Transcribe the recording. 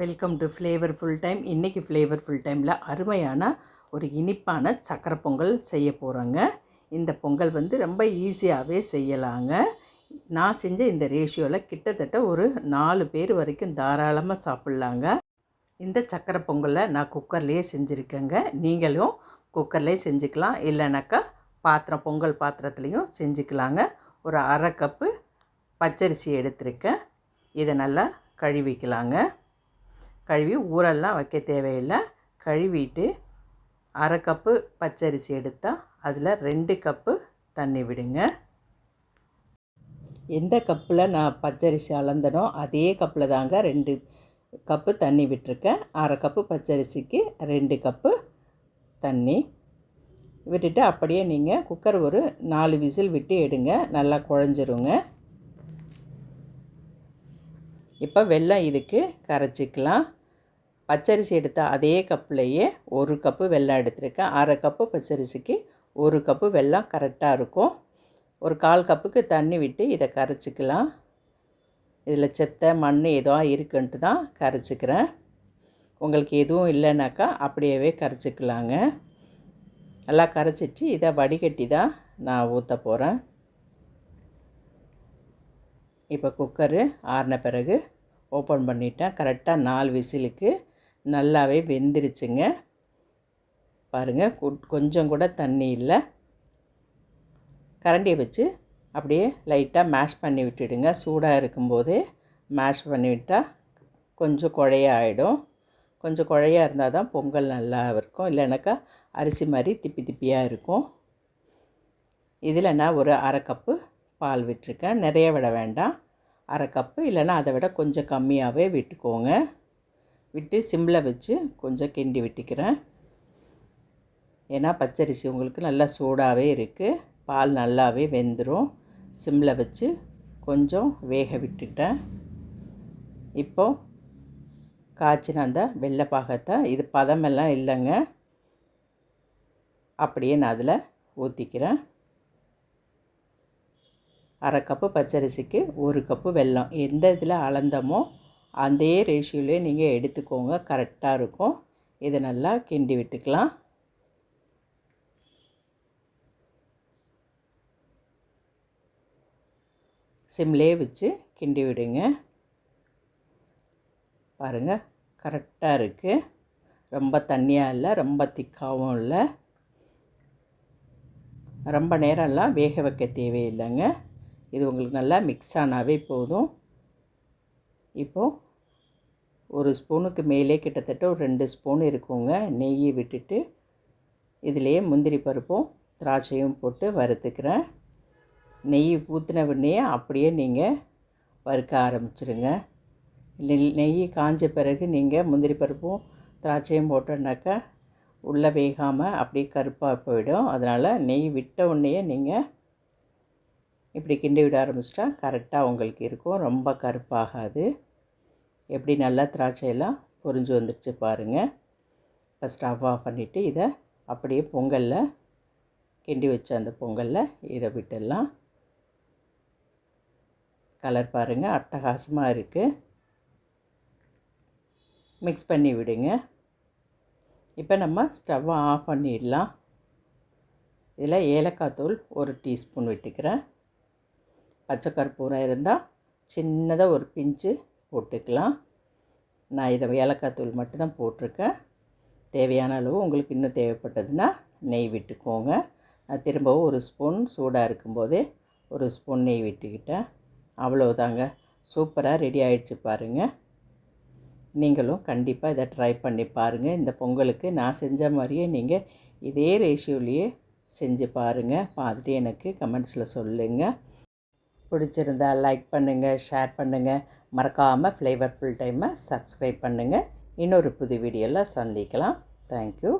Welcome to flavour full time இன்றைக்கி flavour full டைமில் அருமையான ஒரு இனிப்பான சக்கரை பொங்கல் செய்ய போகிறோங்க இந்த பொங்கல் வந்து ரொம்ப ஈஸியாகவே செய்யலாங்க. நான் செஞ்ச இந்த ரேஷியோவில் கிட்டத்தட்ட ஒரு நாலு பேர் வரைக்கும் தாராளமாக சாப்பிட்லாங்க. இந்த சக்கரை பொங்கலை நான் குக்கர்லேயே செஞ்சுருக்கேங்க. நீங்களும் குக்கர்லேயே செஞ்சுக்கலாம். இல்லைனாக்கா பாத்திரம் பொங்கல் பாத்திரத்துலேயும் செஞ்சுக்கலாங்க. ஒரு அரை கப்பு பச்சரிசி எடுத்திருக்கேன். இதை நல்லா கழுவிக்கலாங்க. கழுவி ஊரெல்லாம் வைக்க தேவையில்லை. கழுவிட்டு அரை கப்பு பச்சரிசி எடுத்தால் அதில் ரெண்டு கப்பு தண்ணி விடுங்க. எந்த கப்பில் நான் பச்சரிசி அளந்தனோ அதே கப்பில் தாங்க ரெண்டு கப்பு தண்ணி விட்டுருக்கேன். அரை கப்பு பச்சரிசிக்கு ரெண்டு கப்பு தண்ணி விட்டுட்டு அப்படியே நீங்கள் குக்கர் ஒரு நாலு விசில் விட்டு எடுங்க. நல்லா குழஞ்சிருங்க. இப்போ வெள்ளம் இதுக்கு கரைச்சிக்கலாம். பச்சரிசி எடுத்த அதே கப்புலையே ஒரு கப்பு வெல்லம் எடுத்திருக்கேன் அரை கப்பு பச்சரிசிக்கு ஒரு கப்பு வெல்லம் கரெக்டாக இருக்கும். ஒரு கால் கப்புக்கு தண்ணி விட்டு இதை கரைச்சிக்கலாம். இதில் செத்தை மண் ஏதோ இருக்குன்ட்டு தான் கரைச்சிக்கிறேன். உங்களுக்கு எதுவும் இல்லைனாக்கா அப்படியே கரைச்சிக்கலாங்க. நல்லா கரைச்சிட்டு இதை வடிகட்டி தான் நான் ஊற்ற போகிறேன் இப்போ குக்கரு ஆறின பிறகு ஓப்பன் பண்ணிட்டேன். கரெக்டாக நாலு விசிலுக்கு நல்லாவே வெந்துருச்சுங்க. பாருங்கள் கொஞ்சம் கூட தண்ணி இல்லை. கரண்டியை வச்சு அப்படியே லைட்டாக மேஷ் பண்ணி விட்டுடுங்க. சூடாக இருக்கும்போதே மேஷ் பண்ணி விட்டால் கொஞ்சம் குழைய ஆகிடும் கொஞ்சம் குழையாக இருந்தால் தான் பொங்கல் நல்லா இருக்கும். இல்லைனாக்கா அரிசி மாதிரி திப்பி திப்பியாக இருக்கும். இதில் நான் ஒரு அரை கப்பு பால் விட்டுருக்கேன். நிறைய விட வேண்டாம். அரை கப்பு இல்லைன்னா அதை விட கொஞ்சம் கம்மியாகவே விட்டுக்கோங்க. விட்டு சிம்மில் வச்சு கொஞ்சம் கிண்டி விட்டுக்கிறேன். ஏன்னா பச்சரிசி உங்களுக்கு நல்லா சூடாகவே இருக்குது பால் நல்லாவே வெந்துடும் சிம்மில் வச்சு கொஞ்சம் வேக விட்டுட்டேன். இப்போ காய்ச்சின அந்த வெள்ளை பாகத்தை இது பதமெல்லாம் இல்லைங்க. அப்படியே நான் அதில் ஊற்றிக்கிறேன் அரை கப்பு பச்சரிசிக்கு ஒரு கப்பு வெல்லம். எந்த இதில் அளந்தமோ அதே ரேஷியோலே நீங்கள் எடுத்துக்கோங்க. கரெக்டாக இருக்கும். இதை நல்லா கிண்டி விட்டுக்கலாம். சிம்லே வச்சு கிண்டி விடுங்க. பாருங்கள் கரெக்டாக இருக்குது ரொம்ப தண்ணியாக இல்லை ரொம்ப திக்காகவும் இல்லை. ரொம்ப நேரம்லாம் வேக வைக்க தேவையில்லைங்க. இது உங்களுக்கு நல்லா மிக்ஸ் ஆனாவே போதும். இப்போது ஒரு ஸ்பூனுக்கு மேலே கிட்டத்தட்ட ஒரு ரெண்டு ஸ்பூன் இருக்குங்க. நெய்யை விட்டுட்டு இதிலேயே முந்திரி பருப்பும் திராட்சையும் போட்டு வறுத்துக்கிறேன். நெய் ஊற்றின உடனே அப்படியே நீங்கள் வறுக்க ஆரம்பிச்சிருங்க. நெய் காஞ்ச பிறகு நீங்கள் முந்திரி பருப்பும் திராட்சையும் போட்டோன்னாக்கா உள்ளே வேகாமல் அப்படியே கருப்பாக போயிடும். அதனால் நெய் விட்ட உடனே நீங்கள் இப்படி கிண்டி விட ஆரம்பிச்சிட்டா கரெக்டாக உங்களுக்கு இருக்கும். ரொம்ப கருப்பாகாது. எப்படி நல்லா திராட்சையெல்லாம் பொறிஞ்சு வந்துடுச்சு பாருங்கள் இப்போ ஸ்டவ் ஆஃப் பண்ணிவிட்டு இதை அப்படியே பொங்கலில் கிண்டி வச்ச அந்த பொங்கலில் இதை விட்டுடலாம். கலர் பாருங்கள் அட்டகாசமாக இருக்குது மிக்ஸ் பண்ணி விடுங்க. இப்போ நம்ம ஸ்டவ்வை ஆஃப் பண்ணிடலாம். இதில் ஏலக்காய் தூள் ஒரு டீஸ்பூன் விட்டுக்கிறேன். பச்சை கற்பூரம் இருந்தால் சின்னதாக ஒரு பிஞ்சு போட்டுக்கலாம். நான் இதை ஏலக்காய் தூள் மட்டும்தான் போட்டிருக்கேன். தேவையான அளவு உங்களுக்கு இன்னும் தேவைப்பட்டதுன்னா நெய் விட்டுக்கோங்க. நான் திரும்பவும் ஒரு ஸ்பூன் சூடாக இருக்கும்போதே ஒரு ஸ்பூன் நெய் விட்டுக்கிட்டேன். அவ்வளோதாங்க சூப்பராக ரெடி ஆகிடுச்சு பாருங்கள் நீங்களும் கண்டிப்பாக இதை ட்ரை பண்ணி பாருங்கள் இந்த பொங்கலுக்கு நான் செஞ்ச மாதிரியே நீங்கள் இதே ரேஷியோலேயே செஞ்சு பாருங்கள் பார்த்துட்டு எனக்கு கமெண்ட்ஸில் சொல்லுங்கள் பிடிச்சிருந்தா லைக் பண்ணுங்கள் ஷேர் பண்ணுங்கள் மறக்காமல் ஃப்ளேவர் ஃபுல் டைமை சப்ஸ்கிரைப் பண்ணுங்கள் இன்னொரு புது வீடியோவில் சந்திக்கலாம். தேங்க்யூ